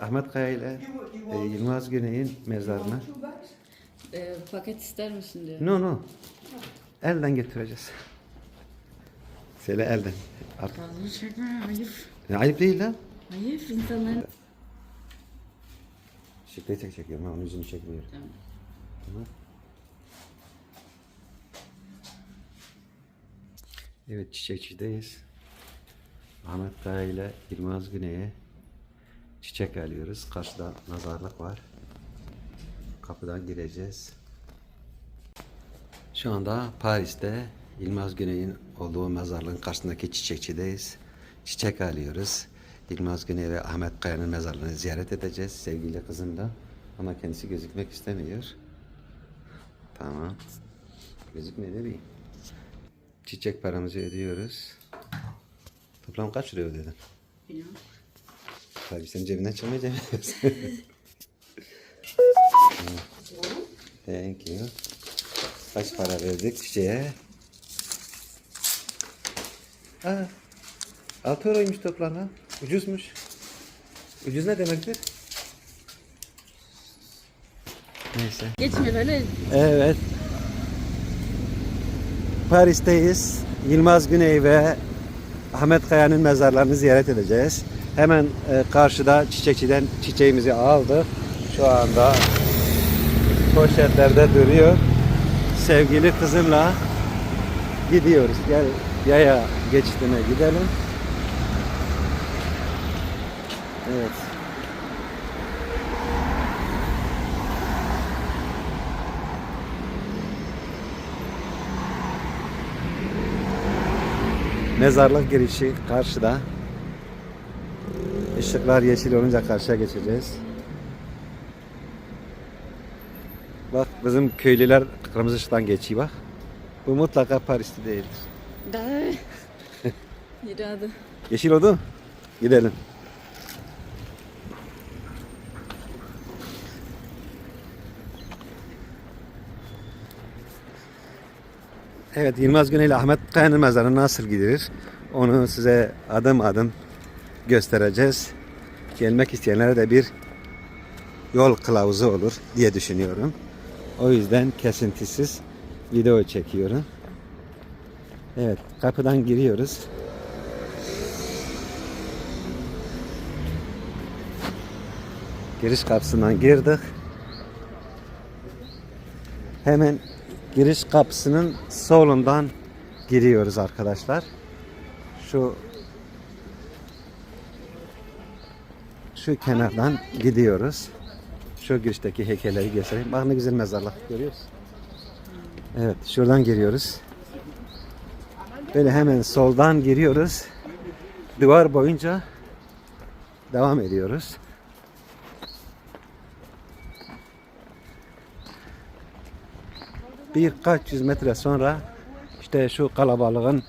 Ahmet Kaya ile e, Yılmaz Güney'in mezarına. Ee, paket ister misin diyor. No no. Elden getireceğiz. Söyle elden. Artık. Fazla çekme ayıp. Ya, ayıp değil lan. Ayıp insanların. Şıklayı tek çekiyorum. Ha, onun yüzünü çekmiyorum. Tamam. Tamam. Evet çiçekçideyiz. Ahmet Kaya ile Yılmaz Güney'e çiçek alıyoruz. Karşıda nazarlık var. Kapıdan gireceğiz. Şu anda Paris'te Yılmaz Güney'in olduğu mezarlığın karşısındaki çiçekçideyiz. Çiçek alıyoruz. Yılmaz Güney ve Ahmet Kaya'nın mezarlığını ziyaret edeceğiz sevgili kızımla. Ama kendisi gözükmek istemiyor. Tamam. Gözükmüyor ne bileyim. Çiçek paramızı ödüyoruz. Toplam kaç lira ödedin? Bilmiyorum. Tabii senin cebinden çıkmayacak. Thank you. Kaç para verdik çiçeğe? Aa, 6 euroymuş toplam ha. Ucuzmuş. Ucuz ne demektir? Neyse. Geçmiyor öyle. Evet. Paris'teyiz. Yılmaz Güney ve Ahmet Kaya'nın mezarlarını ziyaret edeceğiz. Hemen e, karşıda çiçekçiden çiçeğimizi aldık. Şu anda poşetlerde duruyor. Sevgili kızımla gidiyoruz. Gel yaya geçidine gidelim. Evet. Mezarlık girişi karşıda. Işıklar yeşil olunca karşıya geçeceğiz. Bak bizim köylüler kırmızı ışıktan geçiyor bak. Bu mutlaka Paris'te değildir. Yürü hadi. Yeşil oldu. Gidelim. Evet Yılmaz Güney ile Ahmet Kaya'nın mezarına nasıl gidilir? Onu size adım adım göstereceğiz. Gelmek isteyenlere de bir yol kılavuzu olur diye düşünüyorum. O yüzden kesintisiz video çekiyorum. Evet kapıdan giriyoruz. Giriş kapısından girdik. Hemen giriş kapısının solundan giriyoruz arkadaşlar. Şu şu kenardan gidiyoruz. Şu girişteki heykelleri göstereyim. Bak ne güzel mezarlık görüyoruz. Evet şuradan giriyoruz. Böyle hemen soldan giriyoruz. Duvar boyunca devam ediyoruz. Birkaç yüz metre sonra işte şu kalabalığın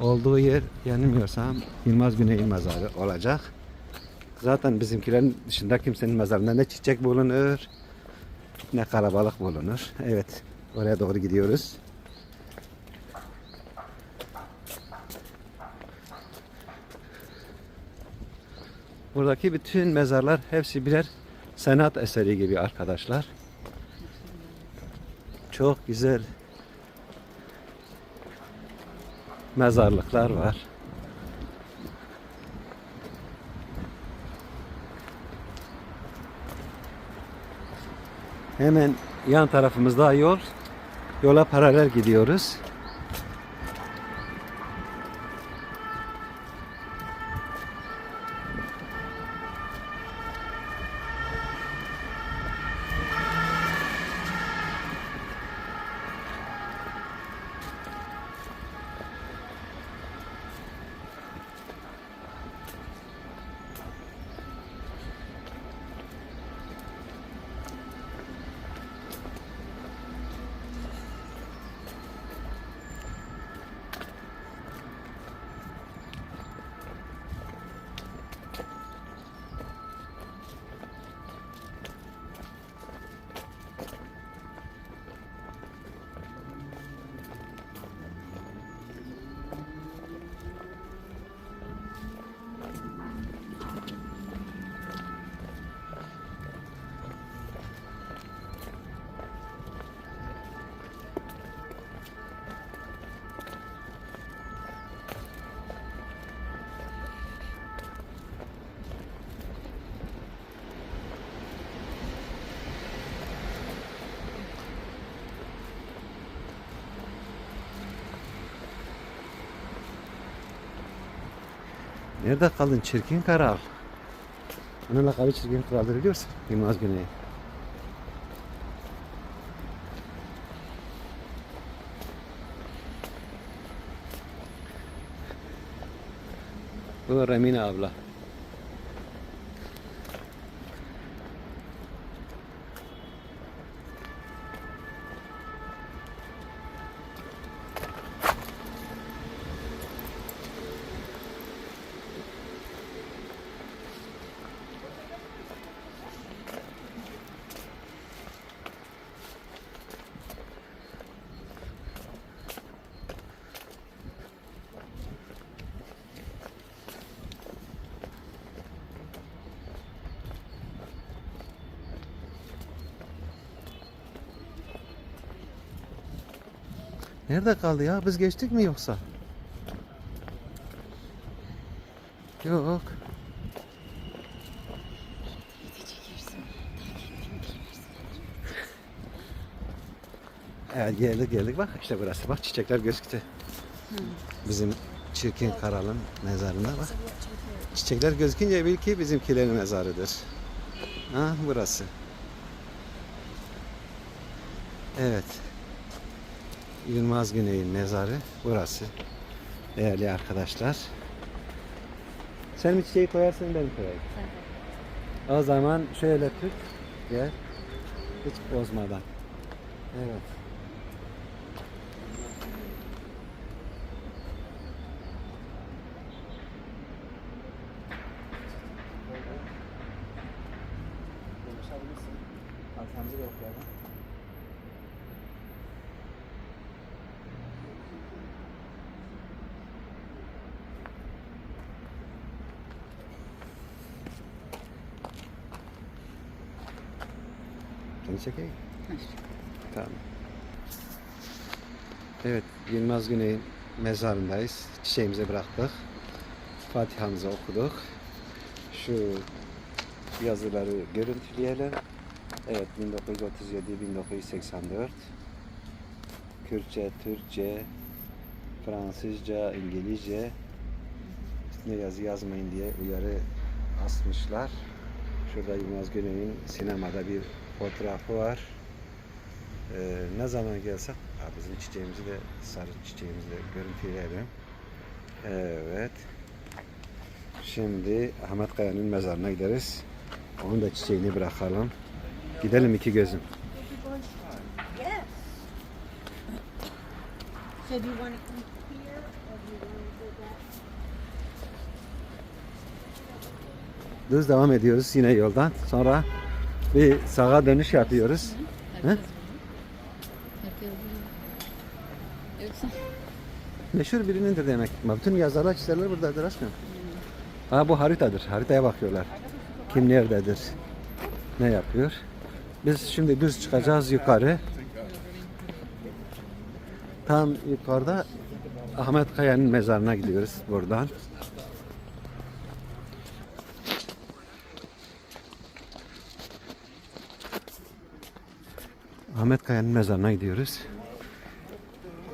olduğu yer yanılmıyorsam Yılmaz Güney mezarı olacak. Zaten bizimkilerin dışında kimsenin mezarında ne çiçek bulunur ne kalabalık bulunur. Evet oraya doğru gidiyoruz. Buradaki bütün mezarlar hepsi birer sanat eseri gibi arkadaşlar. Çok güzel mezarlıklar var. Hemen yan tarafımızda yol. Yola paralel gidiyoruz. Nerede kaldın çirkin kral? Onun lakabı çirkin kraldır biliyorsun. Yılmaz Güney. Bu Remina abla. Nerede kaldı ya? Biz geçtik mi yoksa? Yok. Evet geldik geldik bak işte burası bak çiçekler gözüktü. Bizim çirkin karalın mezarında bak. Çiçekler gözükünce bil ki bizimkilerin mezarıdır. Ha burası. Evet. Yılmaz Güney'in mezarı burası. Değerli arkadaşlar. Sen mi çiçeği koyarsın ben koyayım? O zaman şöyle tut. Gel. Hiç bozmadan. Evet. Seni çekeyim. Tamam. Evet, Yılmaz Güney'in mezarındayız. Çiçeğimizi bıraktık. Fatiha'mızı okuduk. Şu yazıları görüntüleyelim. Evet, 1937-1984. Kürtçe, Türkçe, Fransızca, İngilizce üstüne yazı yazmayın diye uyarı asmışlar. Şurada Yılmaz Güney'in sinemada bir fotoğrafı var. Ee, ne zaman gelsek bizim çiçeğimizi de sarı çiçeğimizi de görüntüleyelim. Evet. Şimdi Ahmet Kaya'nın mezarına gideriz. Onun da çiçeğini bırakalım. Gidelim iki gözüm. Düz devam ediyoruz yine yoldan. Sonra bir sağa dönüş yapıyoruz. Yoksa Meşhur birinindir demek. Bütün yazarlar çizerler buradadır aşkım. Ha bu haritadır. Haritaya bakıyorlar. Kim nerededir? Ne yapıyor? Biz şimdi düz çıkacağız yukarı. Tam yukarıda Ahmet Kaya'nın mezarına gidiyoruz buradan. Ahmet Kaya'nın mezarına gidiyoruz.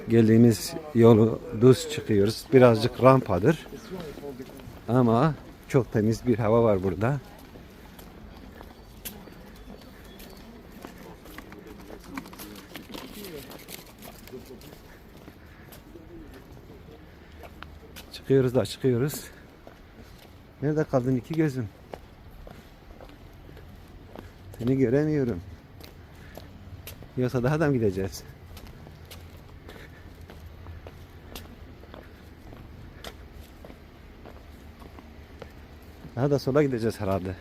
Geldiğimiz yolu düz çıkıyoruz. Birazcık rampadır. Ama çok temiz bir hava var burada. Çıkıyoruz da çıkıyoruz. Nerede kaldın iki gözüm? Seni göremiyorum. Yoksa daha da mı gideceğiz? Daha da sola gideceğiz herhalde.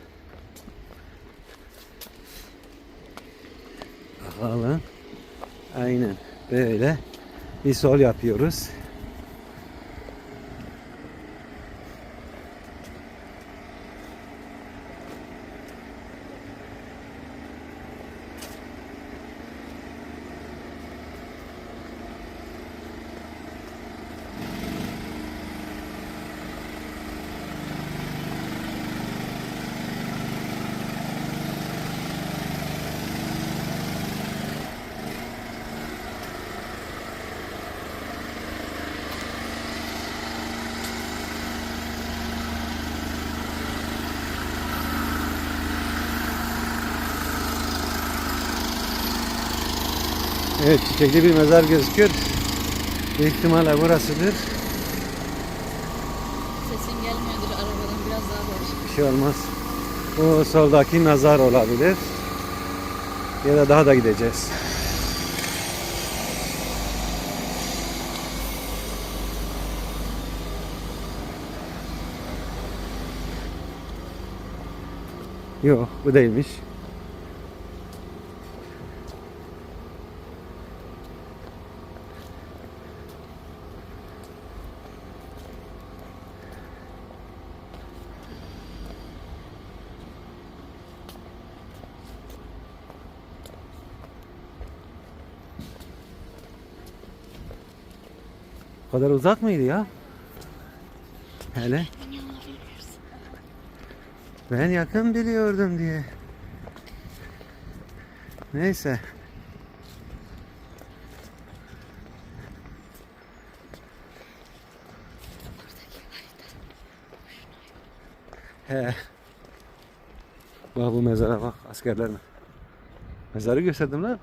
Bakalım. Aynen böyle bir sol yapıyoruz. Evet çiçekli bir mezar gözüküyor. Büyük ihtimalle burasıdır. Sesin gelmiyordur arabadan biraz daha bağır. Bir şey olmaz. O soldaki mezar olabilir. Ya da daha da gideceğiz. Yok bu değilmiş. Kadar uzak mıydı ya? Hele. Ben yakın biliyordum diye. Neyse. He. Bak bu mezara bak askerler mi? Mezarı gösterdim lan.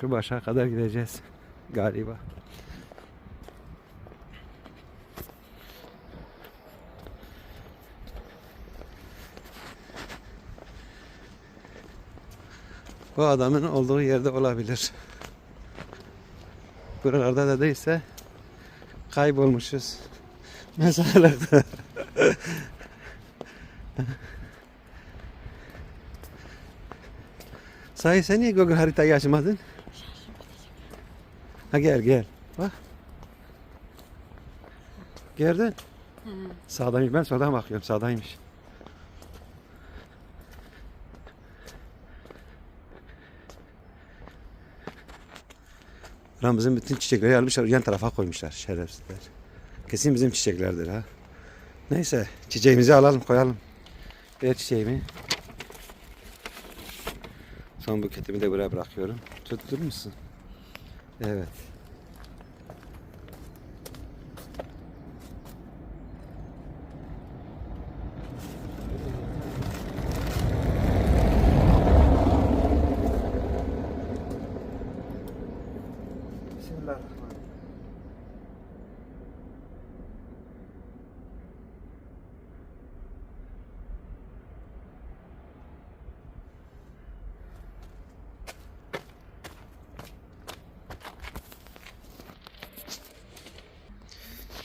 Şu başa kadar gideceğiz galiba. Bu adamın olduğu yerde olabilir. Buralarda da değilse kaybolmuşuz. Mezarlıkta. Sahi sen niye Google haritayı açmadın? Ha gel gel. Bak. Gördün? Sağdayım ben soldan bakıyorum sağdaymış. Lan bizim bütün çiçekleri almışlar yan tarafa koymuşlar şerefsizler. Kesin bizim çiçeklerdir ha. Neyse çiçeğimizi alalım koyalım. Ver çiçeğimi. Son buketimi de buraya bırakıyorum. Tuttur musun? Evet.